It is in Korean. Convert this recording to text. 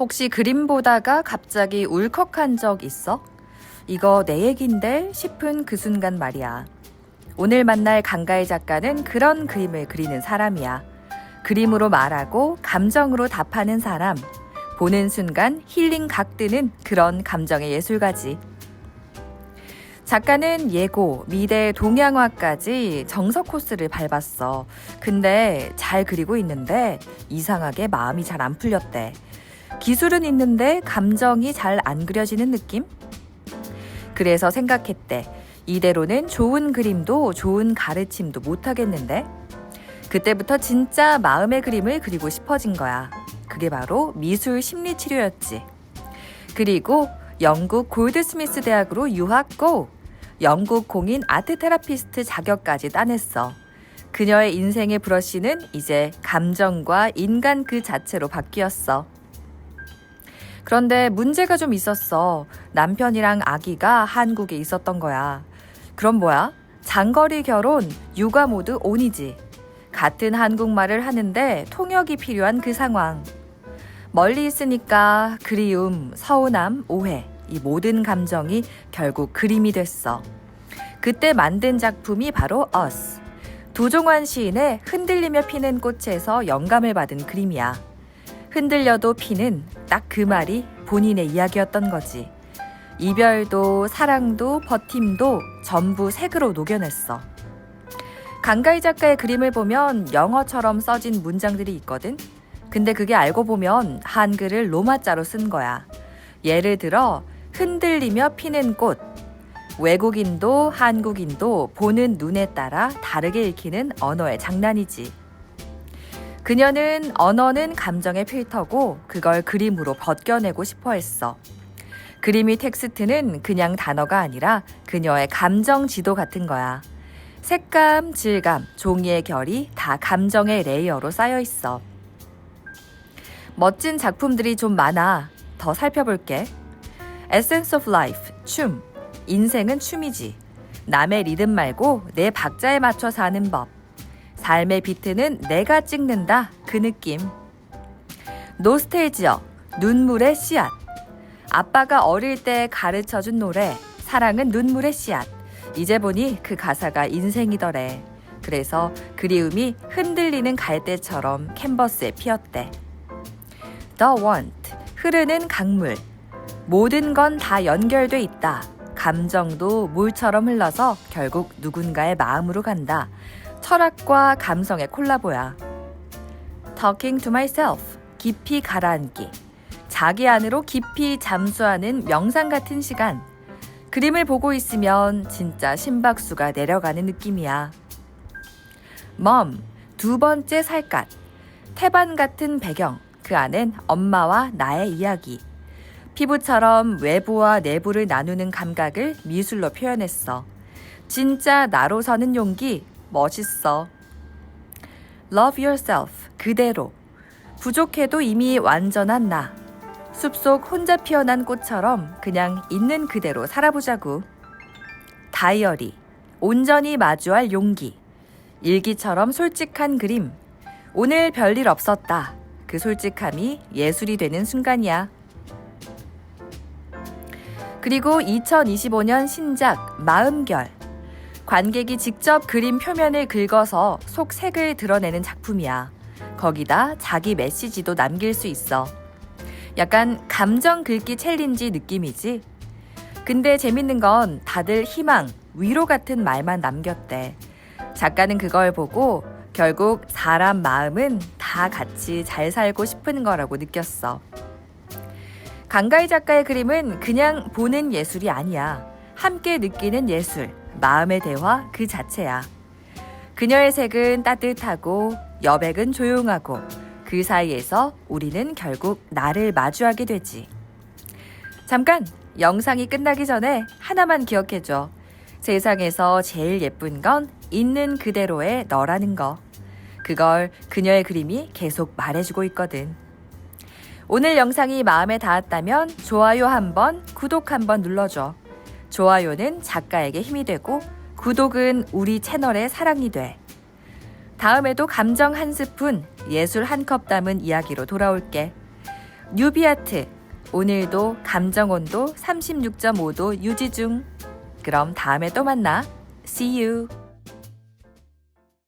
혹시 그림 보다가 갑자기 울컥한 적 있어? 이거 내 얘긴데 싶은 그 순간 말이야. 오늘 만날 강가의 작가는 그런 그림을 그리는 사람이야. 그림으로 말하고 감정으로 답하는 사람. 보는 순간 힐링 각드는 그런 감정의 예술가지. 작가는 예고, 미대, 동양화까지 정석 코스를 밟았어. 근데 잘 그리고 있는데 이상하게 마음이 잘 안 풀렸대. 기술은 있는데 감정이 잘 안 그려지는 느낌? 그래서 생각했대. 이대로는 좋은 그림도 좋은 가르침도 못하겠는데? 그때부터 진짜 마음의 그림을 그리고 싶어진 거야. 그게 바로 미술 심리 치료였지. 그리고 영국 골드스미스 대학으로 유학 고! 영국 공인 아트 테라피스트 자격까지 따냈어. 그녀의 인생의 브러쉬는 이제 감정과 인간 그 자체로 바뀌었어. 그런데 문제가 좀 있었어. 남편이랑 아기가 한국에 있었던 거야. 그럼 뭐야? 장거리 결혼, 육아 모두 온이지. 같은 한국말을 하는데 통역이 필요한 그 상황. 멀리 있으니까 그리움, 서운함, 오해, 이 모든 감정이 결국 그림이 됐어. 그때 만든 작품이 바로 Us. 도종환 시인의 흔들리며 피는 꽃에서 영감을 받은 그림이야. 흔들려도 피는 딱 그 말이 본인의 이야기였던 거지. 이별도 사랑도 버팀도 전부 색으로 녹여냈어. 강가희 작가의 그림을 보면 영어처럼 써진 문장들이 있거든. 근데 그게 알고 보면 한글을 로마자로 쓴 거야. 예를 들어 흔들리며 피는 꽃. 외국인도 한국인도 보는 눈에 따라 다르게 읽히는 언어의 장난이지. 그녀는 언어는 감정의 필터고 그걸 그림으로 벗겨내고 싶어 했어. 그림이 텍스트는 그냥 단어가 아니라 그녀의 감정 지도 같은 거야. 색감, 질감, 종이의 결이 다 감정의 레이어로 쌓여 있어. 멋진 작품들이 좀 많아. 더 살펴볼게. Essence of Life, 춤. 인생은 춤이지. 남의 리듬 말고 내 박자에 맞춰 사는 법. 삶의 비트는 내가 찍는다. 그 느낌. 노스테이지어, 눈물의 씨앗. 아빠가 어릴 때 가르쳐 준 노래, 사랑은 눈물의 씨앗. 이제 보니 그 가사가 인생이더래. 그래서 그리움이 흔들리는 갈대처럼 캔버스에 피었대. The Want, 흐르는 강물. 모든 건 다 연결돼 있다. 감정도 물처럼 흘러서 결국 누군가의 마음으로 간다. 철학과 감성의 콜라보야. Talking to myself, 깊이 가라앉기. 자기 안으로 깊이 잠수하는 명상 같은 시간. 그림을 보고 있으면 진짜 심박수가 내려가는 느낌이야. Mom, 두 번째 살갗. 태반 같은 배경. 그 안엔 엄마와 나의 이야기. 피부처럼 외부와 내부를 나누는 감각을 미술로 표현했어. 진짜 나로 서는 용기 멋있어. Love yourself 그대로. 부족해도 이미 완전한 나. 숲속 혼자 피어난 꽃처럼 그냥 있는 그대로 살아보자고. 다이어리. 온전히 마주할 용기. 일기처럼 솔직한 그림. 오늘 별일 없었다. 그 솔직함이 예술이 되는 순간이야. 그리고 2025년 신작 마음결. 관객이 직접 그림 표면을 긁어서 속 색을 드러내는 작품이야. 거기다 자기 메시지도 남길 수 있어. 약간 감정 긁기 챌린지 느낌이지? 근데 재밌는 건 다들 희망, 위로 같은 말만 남겼대. 작가는 그걸 보고 결국 사람 마음은 다 같이 잘 살고 싶은 거라고 느꼈어. 강가희 작가의 그림은 그냥 보는 예술이 아니야. 함께 느끼는 예술, 마음의 대화 그 자체야. 그녀의 색은 따뜻하고 여백은 조용하고 그 사이에서 우리는 결국 나를 마주하게 되지. 잠깐! 영상이 끝나기 전에 하나만 기억해줘. 세상에서 제일 예쁜 건 있는 그대로의 너라는 거. 그걸 그녀의 그림이 계속 말해주고 있거든. 오늘 영상이 마음에 닿았다면 좋아요 한 번, 구독 한 번 눌러줘. 좋아요는 작가에게 힘이 되고 구독은 우리 채널의 사랑이 돼. 다음에도 감정 한 스푼, 예술 한 컵 담은 이야기로 돌아올게. 뉴비아트. 오늘도 감정 온도 36.5도 유지 중. 그럼 다음에 또 만나. See you.